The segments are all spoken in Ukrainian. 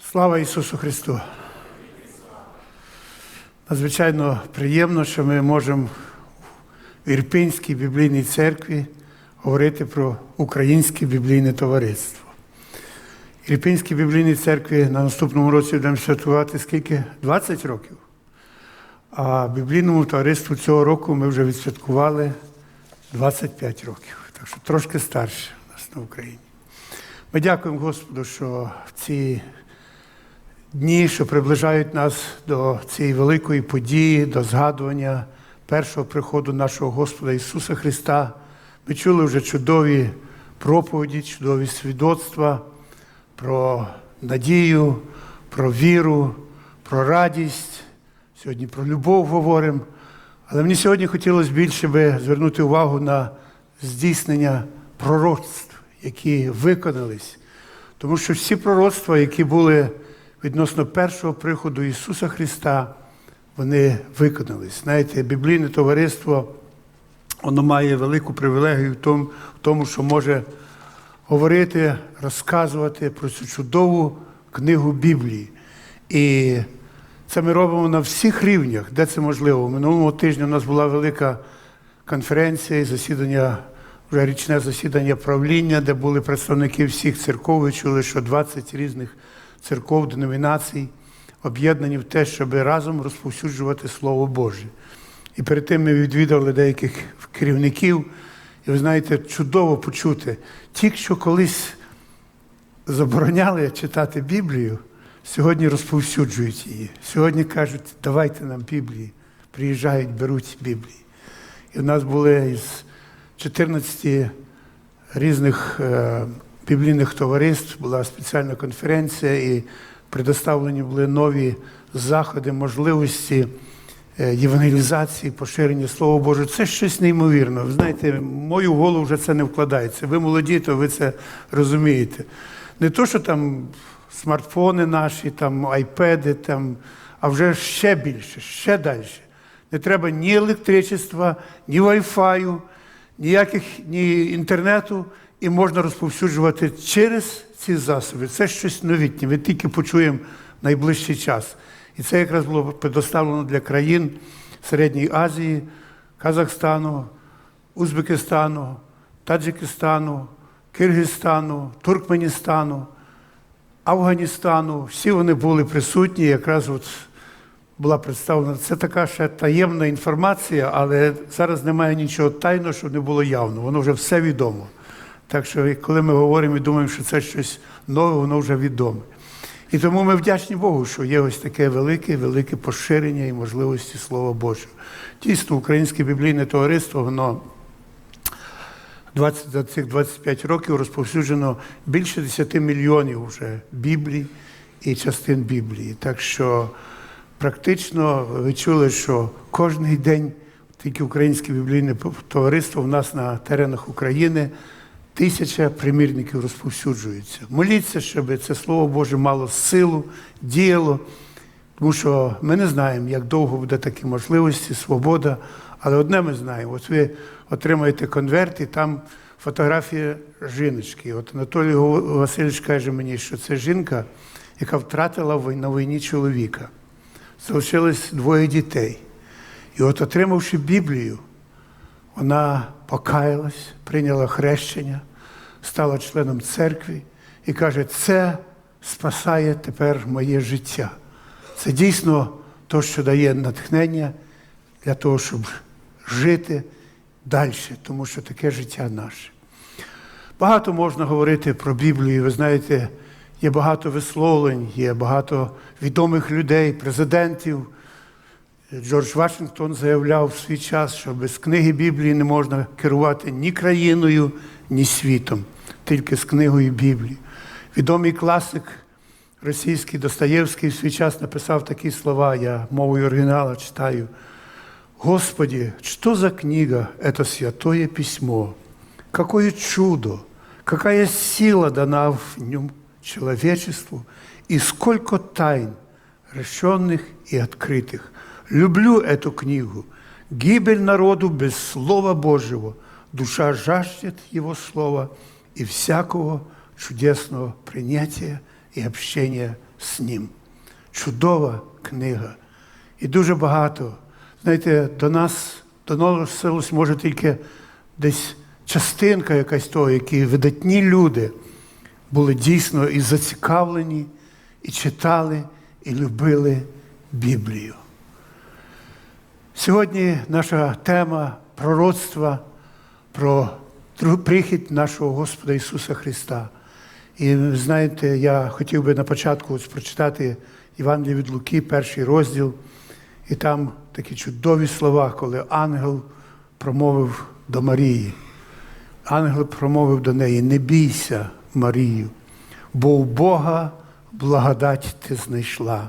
Слава Ісусу Христу! Надзвичайно приємно, що ми можемо в Ірпінській біблійній церкві говорити про українське біблійне товариство. Ірпінській біблійній церкві на наступному році будемо святкувати скільки? 20 років. А біблійному товариству цього року ми вже відсвяткували 25 років. Так що трошки старше у нас на Україні. Ми дякуємо Господу, що в ці дні, що приближають нас до цієї великої події, до згадування першого приходу нашого Господа Ісуса Христа. Ми чули вже чудові проповіді, чудові свідоцтва про надію, про віру, про радість. Сьогодні про любов говоримо. Але мені сьогодні хотілося більше би звернути увагу на здійснення пророцтв, які виконались. Тому що всі пророцтва, які були відносно першого приходу Ісуса Христа, вони виконались. Знаєте, біблійне товариство воно має велику привілегію в тому, що може говорити, розказувати про цю чудову книгу Біблії. І це ми робимо на всіх рівнях, де це можливо. Минулого тижня у нас була велика конференція і засідання, вже річне засідання правління, де були представники всіх церков. Чули, що 20 різних церков, деномінацій об'єднані в те, щоб разом розповсюджувати Слово Боже. І перед тим ми відвідали деяких керівників, і ви знаєте, чудово почути. Ті, що колись забороняли читати Біблію, сьогодні розповсюджують її. Сьогодні кажуть, давайте нам Біблії. Приїжджають, беруть Біблії. І в нас були із 14 різних е, біблійних товариств, була спеціальна конференція, і предоставлені були нові заходи, можливості е, євангелізації, поширення Слова Боже. Це щось неймовірне. Ви знаєте, в мою голову вже це не вкладається. Ви молоді, то ви це розумієте. Не то, що там смартфони наші, там айпеди, там, а вже ще більше, ще далі. Не треба ні електричества, ні вайфаю, ніяких ні інтернету, і можна розповсюджувати через ці засоби. Це щось новітнє. Ми тільки почуємо найближчий час. І це якраз було предоставлено для країн Середньої Азії, Казахстану, Узбекистану, Таджикистану, Киргизстану, Туркменістану, Афганістану. Всі вони були присутні, якраз от була представлена. Це така ще таємна інформація, але зараз немає нічого тайного, щоб не було явно. Воно вже все відомо. Так що, коли ми говоримо і думаємо, що це щось нове, воно вже відоме. І тому ми вдячні Богу, що є ось таке велике, велике поширення і можливості Слова Божого. Дійсно, українське біблійне товариство, воно 20, за цих 25 років розповсюджено більше 10 мільйонів вже Біблій і частин Біблії. Так що практично ви чули, що кожен день тільки українське біблійне товариство в нас на теренах України тисяча примірників розповсюджується. Моліться, щоб це Слово Боже мало силу, діяло, тому що ми не знаємо, як довго буде такі можливості, свобода. Але одне ми знаємо: от ви отримаєте конверт, і там фотографія жіночки. От Анатолій Васильович каже мені, що це жінка, яка втратила на війні чоловіка. Залишилось двоє дітей. І от, отримавши Біблію, вона покаялась, прийняла хрещення, стала членом церкви і каже, це спасає тепер моє життя. Це дійсно те, що дає натхнення для того, щоб жити далі, тому що таке життя наше. Багато можна говорити про Біблію. Ви знаєте, є багато висловлень, є багато відомих людей, президентів. Джордж Вашингтон заявляв в свій час, що без книги Біблії не можна керувати ні країною, ні світом, тільки з книгою Біблії. Відомий класик російський Достоєвський в свій час написав такі слова, я мовою оригінала читаю. Господи, что за книга это святое письмо? Какое чудо, какая сила дана в нем человечеству, и сколько тайн, решенных и открытых. Люблю эту книгу. Гибель народу без Слова Божьего. Душа жаждет Его Слова и всякого чудесного принятия и общения з ним. Чудова книга. І дуже багато. Знаєте, до нас доносилось, може, тільки десь частинка якась того, які видатні люди були дійсно і зацікавлені, і читали, і любили Біблію. Сьогодні наша тема пророцтва про прихід нашого Господа Ісуса Христа. І знаєте, я хотів би на початку ось прочитати Євангеліє від Луки, перший розділ, і там такі чудові слова, коли ангел промовив до Марії. Ангел промовив до неї: Не бійся, Марію, бо у Бога благодать ти знайшла.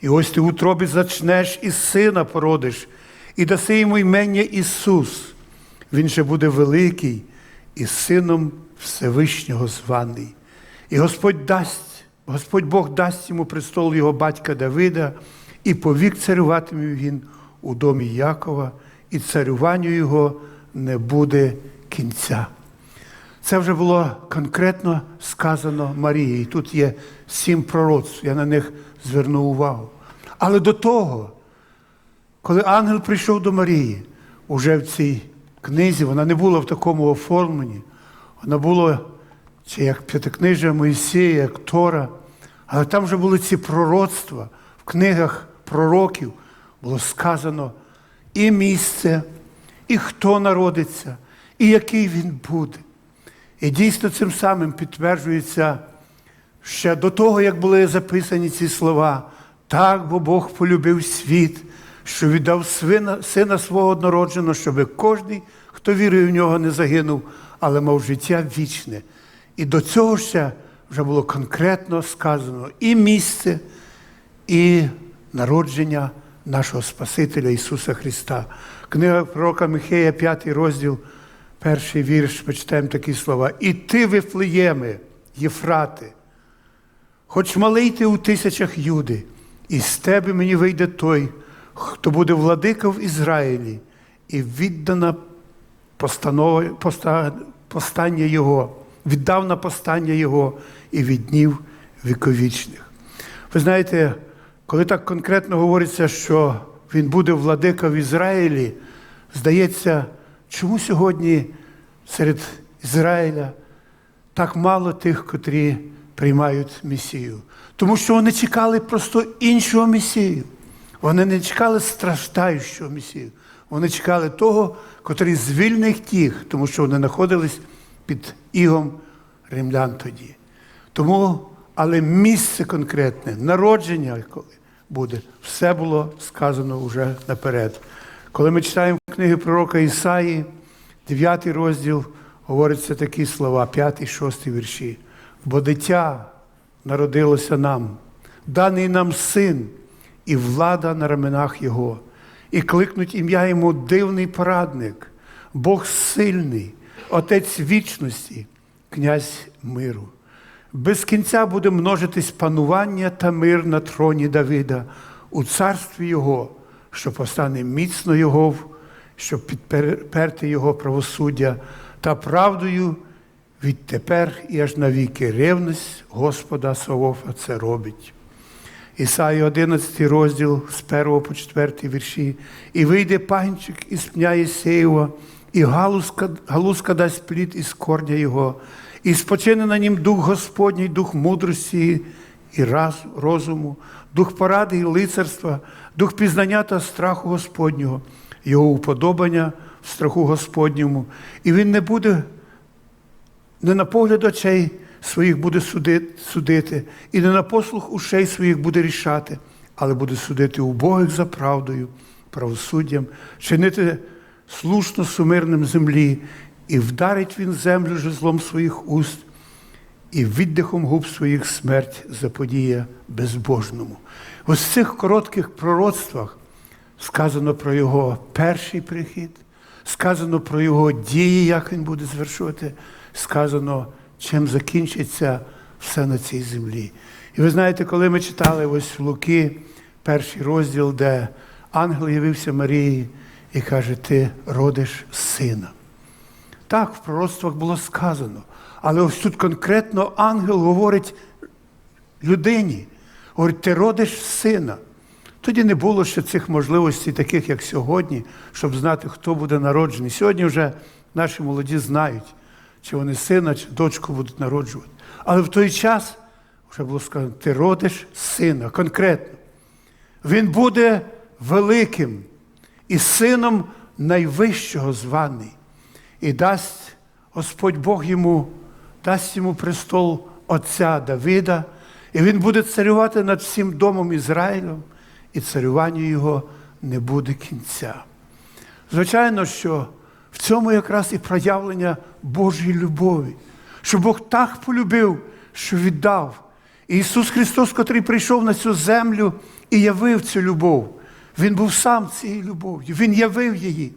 І ось ти в утробі зачнеш і сина породиш, і даси йому імення Ісус. Він же буде великий і сином Всевишнього званий. І Господь дасть, Господь Бог дасть йому престол його батька Давида, і повік царюватиме він у домі Якова, і царюванню його не буде кінця. Це вже було конкретно сказано Марії. І тут є сім пророцтв, я на них звернув увагу. Але до того, коли ангел прийшов до Марії, уже в цій книзі, вона не була в такому оформленні, вона була чи як п'ятикнижа Моїсея, як Тора, але там вже були ці пророцтва в книгах пророків було сказано і місце, і хто народиться, і який він буде. І дійсно цим самим підтверджується ще до того, як були записані ці слова. Так, бо Бог полюбив світ, що віддав сина, сина свого однородженого, щоб кожен, хто вірує в нього, не загинув, але мав життя вічне. І до цього ще вже було конкретно сказано і місце, і народження нашого Спасителя Ісуса Христа. Книга пророка Михея, 5 розділ, перший вірш, почитаємо такі слова. І ти, Вифлеєми, Єфрати, хоч малий ти у тисячах юди, і з тебе мені вийде той, хто буде владика в Ізраїлі, і віддана постанова, поста, постання Його, віддав на постання Його і від днів віковічних. Ви знаєте, коли так конкретно говориться, що він буде владика в Ізраїлі, здається, чому сьогодні серед Ізраїля так мало тих, котрі приймають Месію? Тому що вони чекали просто іншого Месію. Вони не чекали страждаючого Месію. Вони чекали того, котрий звільнить тих, тому що вони знаходились під ігом римлян тоді. Тому, але місце конкретне, народження, буде, все було сказано вже наперед. Коли ми читаємо книги пророка Ісаї, 9 розділ, говориться такі слова, 5, 6 вірші. Бо дитя народилося нам, даний нам син, і влада на раменах Його, і кликнуть ім'я йому дивний порадник, Бог сильний, Отець вічності, князь миру. Без кінця буде множитись панування та мир на троні Давида у царстві Його, що постане міцно Його, щоб підперти Його правосуддя та правдою відтепер і аж навіки ревність Господа Савофа це робить. Ісаї 11 розділ з 1 по 4 вірші. І вийде панчик із пня Єсеєва, і галузка, галузка дасть плід із корня його, і спочине на нім дух Господній, дух мудрості і розуму, дух поради і лицарства, дух пізнання та страху Господнього, його уподобання в страху Господньому. І він не буде не на погляд очей своїх буде суди- судити, і не на послух ушей своїх буде рішати, але буде судити убогих за правдою, правосуддям, чинити слушно сумирним землі, і вдарить він землю жезлом своїх уст, і віддихом губ своїх смерть заподіє безбожному. Ось в цих коротких пророцтвах сказано про його перший прихід, сказано про його дії, як він буде звершувати, сказано, чим закінчиться все на цій землі. І ви знаєте, коли ми читали ось в Луки, перший розділ, де ангел явився Марії і каже, ти родиш сина. Так, в пророцтвах було сказано. Але ось тут конкретно ангел говорить людині, Говорить, ти родиш сина. Тоді не було ще цих можливостей, таких як сьогодні, щоб знати, хто буде народжений. Сьогодні вже наші молоді знають, чи вони сина, чи дочку будуть народжувати. Але в той час вже було сказано, ти родиш сина конкретно. Він буде великим і сином найвищого званий. І дасть Господь Бог йому, дасть йому престол Отця Давида, і він буде царювати над всім домом Ізраїлем, і царюванню його не буде кінця. Звичайно, що в цьому якраз і проявлення Божої любові, що Бог так полюбив, що віддав. І Ісус Христос, котрий прийшов на цю землю і явив цю любов. Він був сам цією любов'ю, Він явив її.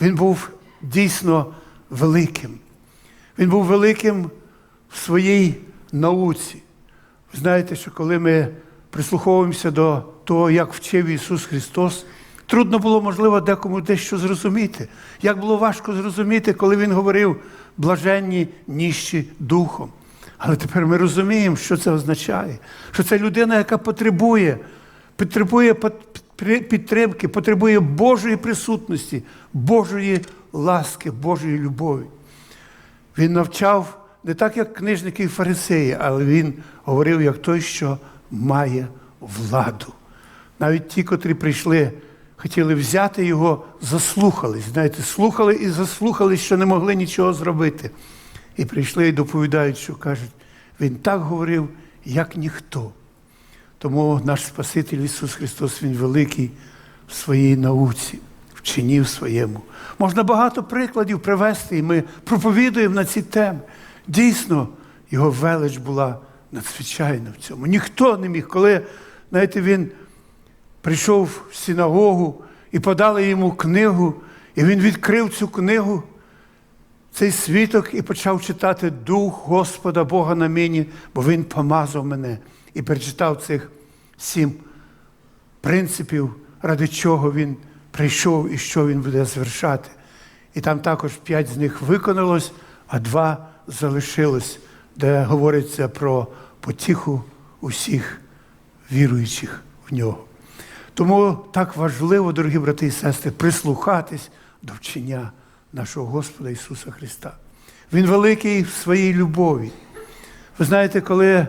Він був дійсно великим. Він був великим в своїй науці. Ви знаєте, що коли ми прислуховуємося до того, як вчив Ісус Христос, трудно було, можливо, декому дещо зрозуміти. Як було важко зрозуміти, коли Він говорив блаженні ніщі духом. Але тепер ми розуміємо, що це означає. Що це людина, яка потребує, потребує підтримки, потребує Божої присутності, Божої ласки, Божої любові. Він навчав не так, як книжники і фарисеї, але він говорив як той, що має владу. Навіть ті, котрі прийшли, хотіли взяти його, заслухались. Знаєте, слухали і заслухались, що не могли нічого зробити. І прийшли і доповідають, що кажуть, він так говорив, як ніхто. Тому наш Спаситель Ісус Христос, Він великий в своїй науці, в чині в своєму. Можна багато прикладів привести, і ми проповідуємо на ці теми. Дійсно, його велич була надзвичайна в цьому. Ніхто не міг, коли, знаєте, він прийшов в синагогу і подали йому книгу, і він відкрив цю книгу, цей світок, і почав читати Дух Господа Бога на мені, бо Він помазав мене і перечитав цих сім принципів, ради чого він прийшов і що він буде звершати. І там також п'ять з них виконалось, а два залишилось, де говориться про потіху усіх віруючих в нього. Тому так важливо, дорогі брати і сестри, прислухатись до вчення нашого Господа Ісуса Христа. Він великий в своїй любові. Ви знаєте, коли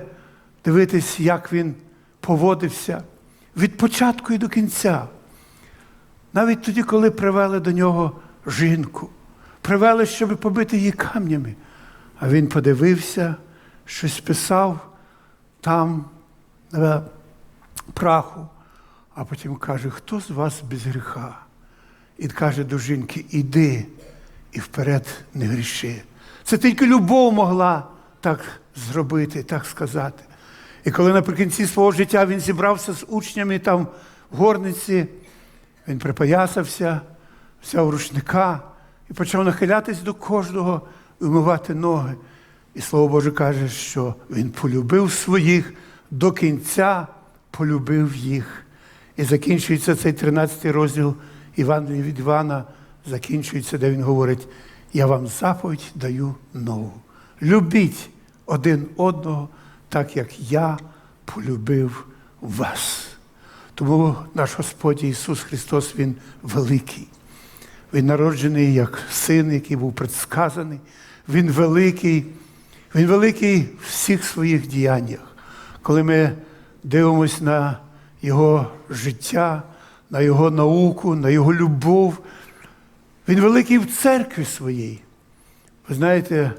дивитись, як він поводився від початку і до кінця. Навіть тоді, коли привели до нього жінку, привели, щоб побити її камнями. А він подивився, щось писав там на праху, а потім каже, хто з вас без гріха? І каже до жінки, іди і вперед не гріши. Це тільки любов могла так зробити, так сказати. І коли наприкінці свого життя він зібрався з учнями там в горниці, він припоясався, взяв рушника і почав нахилятись до кожного вмивати ноги. І слово Боже каже, що він полюбив своїх до кінця полюбив їх. І закінчується цей 13 розділ Івангелія від Івана, закінчується, де він говорить: я вам заповідь даю нову. Любіть один одного, так як я полюбив вас. Тому наш Господь Ісус Христос, Він великий. Він народжений як син, який був предсказаний. Він великий, Він великий в всіх своїх діяннях. Коли ми дивимося на Його життя, на Його науку, на Його любов, Він великий в церкві своїй. Ви знаєте,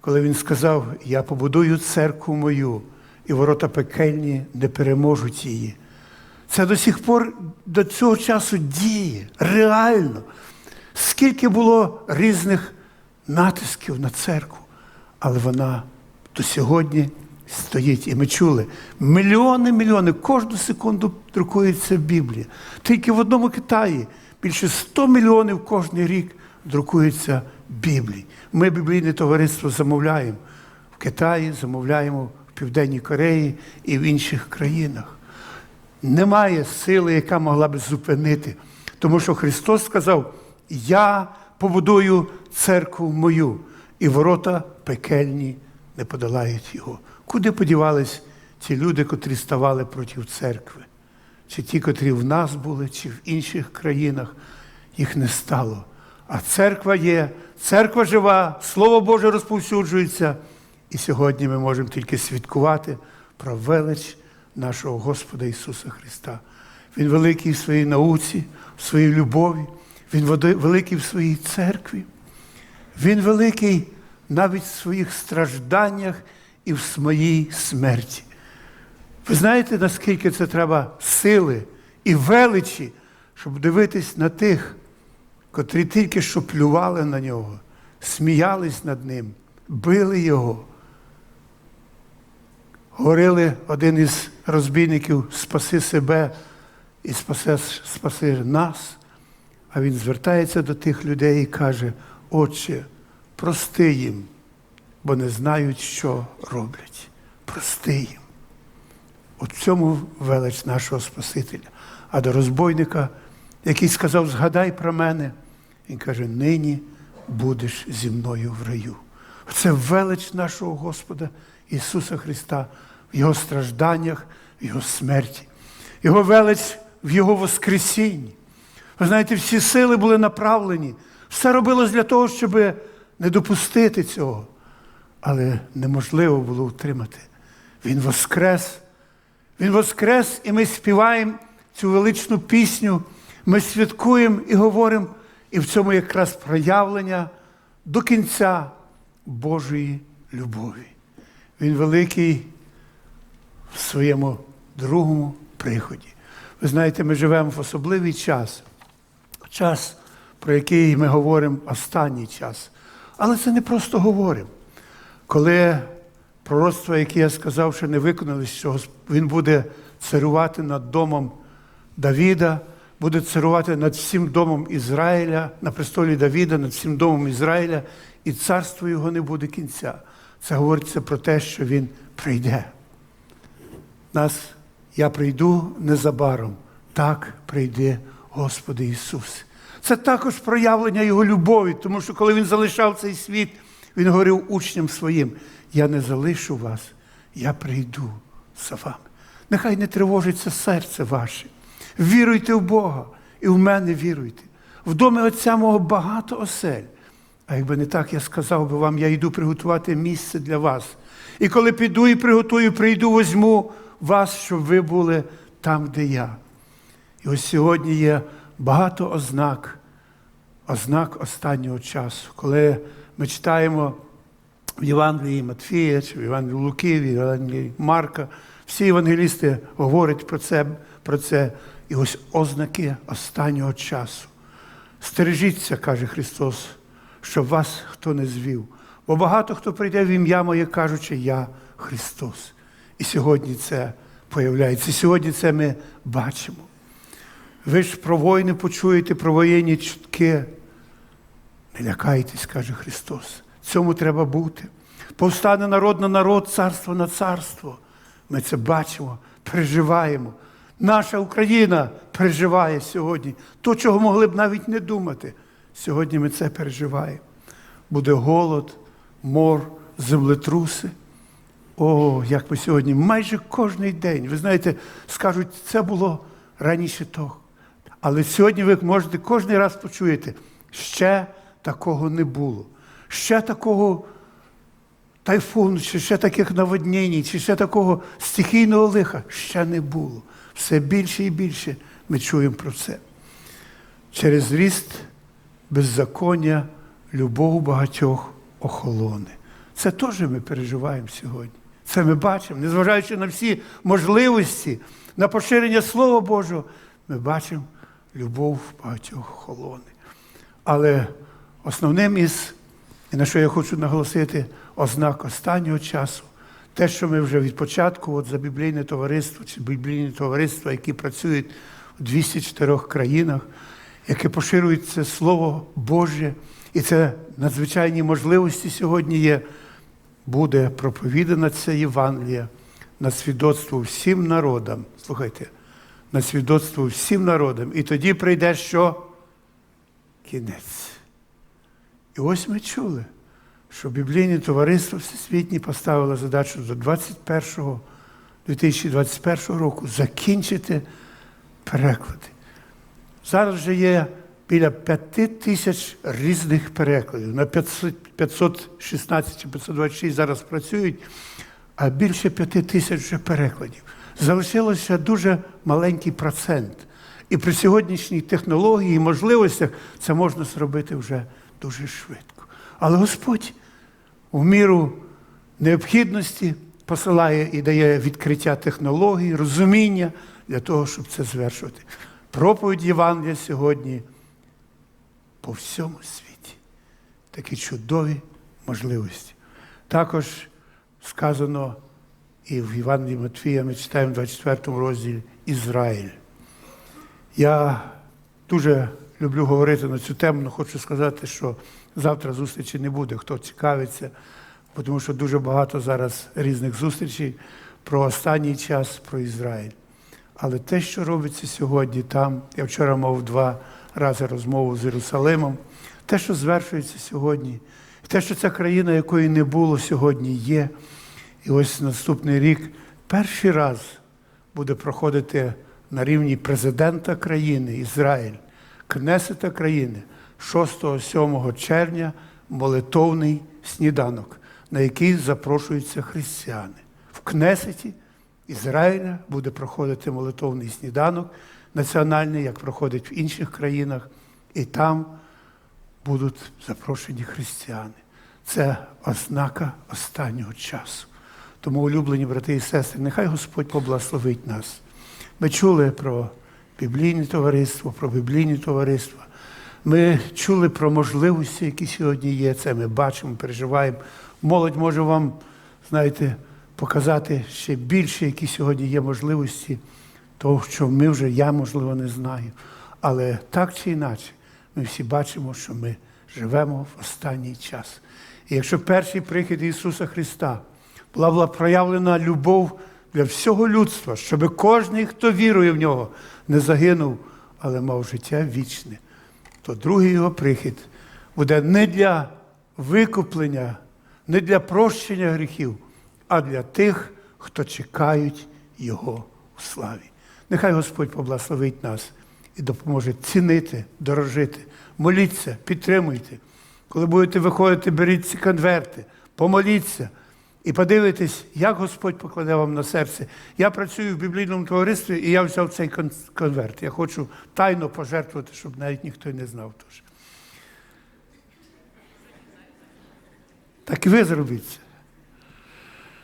коли він сказав, я побудую церкву мою, і ворота пекельні не переможуть її. Це до сих пор до цього часу діє, реально. Скільки було різних натисків на церкву, але вона до сьогодні стоїть. І ми чули, мільйони, мільйони, кожну секунду друкується Біблія. Тільки в одному Китаї більше 100 мільйонів кожен рік друкується Біблії. Ми біблійне товариство замовляємо в Китаї, замовляємо в Південній Кореї і в інших країнах. Немає сили, яка могла б зупинити. Тому що Христос сказав: Я побудую церкву мою, і ворота пекельні не подолають його. Куди подівались ті люди, котрі ставали проти церкви, чи ті, котрі в нас були, чи в інших країнах, їх не стало. А церква є, церква жива, Слово Боже розповсюджується. І сьогодні ми можемо тільки свідкувати про велич нашого Господа Ісуса Христа. Він великий в своїй науці, в своїй любові, Він великий в своїй церкві. Він великий навіть в своїх стражданнях і в своїй смерті. Ви знаєте, наскільки це треба сили і величі, щоб дивитись на тих, котрі тільки що плювали на нього, сміялись над ним, били його. Говорили один із розбійників спаси себе і спаси, спаси нас. А він звертається до тих людей і каже: Отче, прости їм, бо не знають, що роблять. Прости їм. От в цьому велич нашого Спасителя. А до розбойника, який сказав, згадай про мене, він каже, нині будеш зі мною в раю. Це велич нашого Господа Ісуса Христа в Його стражданнях, в Його смерті, Його велич в Його Воскресінні. Ви знаєте, всі сили були направлені. Все робилось для того, щоб не допустити цього. Але неможливо було утримати. Він воскрес. Він воскрес, і ми співаємо цю величну пісню. Ми святкуємо і говоримо, і в цьому якраз проявлення до кінця Божої любові. Він великий в своєму другому приході. Ви знаєте, ми живемо в особливий час, час, про який ми говоримо останній час. Але це не просто говоримо. Коли пророцтво, яке я сказав, що не виконалось, що він буде царювати над домом Давіда, буде царювати над всім домом Ізраїля, на престолі Давіда, над всім домом Ізраїля, і царство його не буде кінця. Це говориться про те, що він прийде. Нас, я прийду незабаром. Так прийде Господи Ісус. Це також проявлення Його любові, тому що коли Він залишав цей світ, Він говорив учням своїм: Я не залишу вас, я прийду за вами. Нехай не тривожиться серце ваше. Віруйте в Бога і в мене віруйте. В домі Отця мого багато осель. А якби не так, я сказав би вам, я йду приготувати місце для вас. І коли піду і приготую, прийду, возьму вас, щоб ви були там, де я. І ось сьогодні є багато ознак, ознак останнього часу. Коли ми читаємо в Євангелії Матфія, чи в Євангелії Луки, в Євангелії Марка, всі євангелісти говорять про це, про це. І ось ознаки останнього часу. Стережіться, каже Христос, щоб вас хто не звів. Бо багато хто прийде в ім'я моє, кажучи, я Христос. І сьогодні це появляється. І сьогодні це ми бачимо. Ви ж про війни почуєте, про воєнні чутки. Не лякайтесь, каже Христос. Цьому треба бути. Повстане народ на народ, царство на царство. Ми це бачимо, переживаємо. Наша Україна переживає сьогодні. То, чого могли б навіть не думати. Сьогодні ми це переживаємо. Буде голод, мор, землетруси. О, як ми сьогодні, майже кожен день. Ви знаєте, скажуть, це було раніше того. Але сьогодні ви можете кожен раз почуєте, ще такого не було. Ще такого тайфуну, чи ще таких наводнень, чи ще такого стихійного лиха ще не було. Все більше і більше ми чуємо про це. Через ріст беззаконня любов багатьох охолоне. Це теж ми переживаємо сьогодні. Це ми бачимо, незважаючи на всі можливості, на поширення Слова Божого, ми бачимо любов багатьох холоне. Але основним із, і на що я хочу наголосити, ознак останнього часу, те, що ми вже від початку, от за біблійне товариство чи біблійні товариства, які працюють у 204 країнах, яке поширюють це Слово Боже, і це надзвичайні можливості сьогодні є, буде проповідана ця Євангелія на свідоцтво всім народам. Слухайте, на свідоцтво всім народам. І тоді прийде що? Кінець. І ось ми чули, що біблійне товариство всесвітнє поставило задачу до 21 2021 року закінчити переклади. Зараз вже є біля 5 тисяч різних перекладів. На 500 516 чи 526 зараз працюють, а більше 5 тисяч вже перекладів. Залишилося дуже маленький процент. І при сьогоднішній технології і можливостях це можна зробити вже дуже швидко. Але Господь в міру необхідності посилає і дає відкриття технологій, розуміння для того, щоб це звершувати. Проповідь Євангелія сьогодні по всьому світі. Такі чудові можливості. Також сказано і в Євангелії Матвія ми читаємо в 24 розділі Ізраїль. Я дуже люблю говорити на цю тему, але хочу сказати, що завтра зустрічі не буде, хто цікавиться, тому що дуже багато зараз різних зустрічей про останній час, про Ізраїль. Але те, що робиться сьогодні там, я вчора мав два рази розмову з Єрусалимом, те, що звершується сьогодні, те, що ця країна, якої не було сьогодні, є. І ось наступний рік перший раз буде проходити на рівні президента країни Ізраїль, Кнесета країни 6-7 червня молитовний сніданок, на який запрошуються християни. В Кнесеті Ізраїля буде проходити молитовний сніданок національний, як проходить в інших країнах, і там будуть запрошені християни. Це ознака останнього часу. Тому, улюблені брати і сестри, нехай Господь поблагословить нас. Ми чули про біблійне товариство, про біблійні товариства. Ми чули про можливості, які сьогодні є. Це ми бачимо, переживаємо. Молодь може вам, знаєте, показати ще більше, які сьогодні є можливості, того, що ми вже, я, можливо, не знаю. Але так чи інакше, ми всі бачимо, що ми живемо в останній час. І якщо перший прихід Ісуса Христа була, була проявлена любов для всього людства, щоб кожен, хто вірує в нього, не загинув, але мав життя вічне, то другий його прихід буде не для викуплення, не для прощення гріхів, а для тих, хто чекають Його у славі. Нехай Господь поблагословить нас і допоможе цінити, дорожити, моліться, підтримуйте. Коли будете виходити, беріть ці конверти, помоліться і подивитесь, як Господь покладе вам на серце. Я працюю в біблійному товаристві, і я взяв цей конверт. Я хочу тайно пожертвувати, щоб навіть ніхто не знав. Тож. Так і ви зробіть це.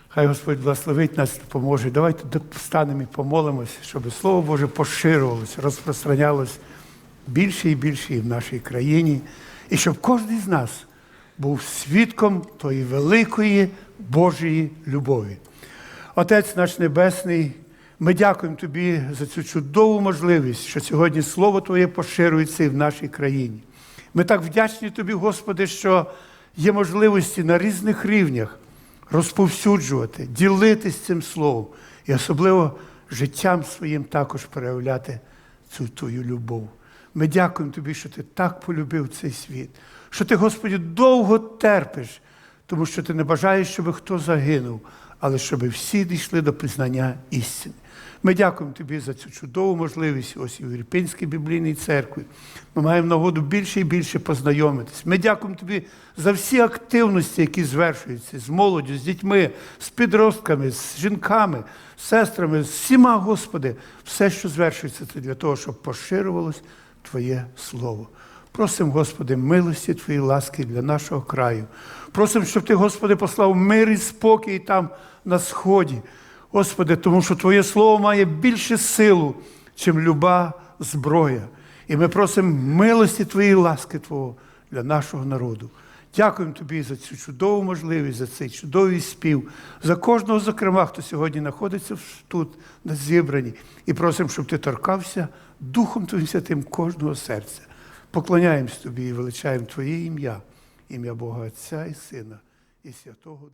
Хай Господь благословить нас, допоможе. Давайте встанемо і помолимося, щоб Слово Боже поширювалося, розпространялось більше і більше і в нашій країні, і щоб кожен з нас був свідком тої великої Божої любові. Отець наш Небесний, ми дякуємо Тобі за цю чудову можливість, що сьогодні Слово Твоє поширюється і в нашій країні. Ми так вдячні Тобі, Господи, що є можливості на різних рівнях розповсюджувати, ділитись цим словом і особливо життям своїм також проявляти цю твою любов. Ми дякуємо Тобі, що ти так полюбив цей світ, що ти, Господи, довго терпиш, тому що ти не бажаєш, щоб хто загинув, але щоб всі дійшли до пізнання істини. Ми дякуємо тобі за цю чудову можливість ось і в Ірпінській біблійній церкві. Ми маємо нагоду більше і більше познайомитись. Ми дякуємо тобі за всі активності, які звершуються з молоддю, з дітьми, з підростками, з жінками, з сестрами, з всіма, Господи, все, що звершується, це для того, щоб поширювалось Твоє Слово. Просимо, Господи, милості Твої ласки для нашого краю. Просимо, щоб Ти, Господи, послав мир і спокій там на сході. Господи, тому що Твоє Слово має більше силу, чим люба зброя. І ми просимо милості Твоєї ласки Твого для нашого народу. Дякуємо Тобі за цю чудову можливість, за цей чудовий спів, за кожного, зокрема, хто сьогодні знаходиться тут на зібранні. І просимо, щоб ти торкався Духом Твоїм Святим кожного серця. Поклоняємось Тобі і величаємо Твоє ім'я, ім'я Бога Отця і Сина, і Святого.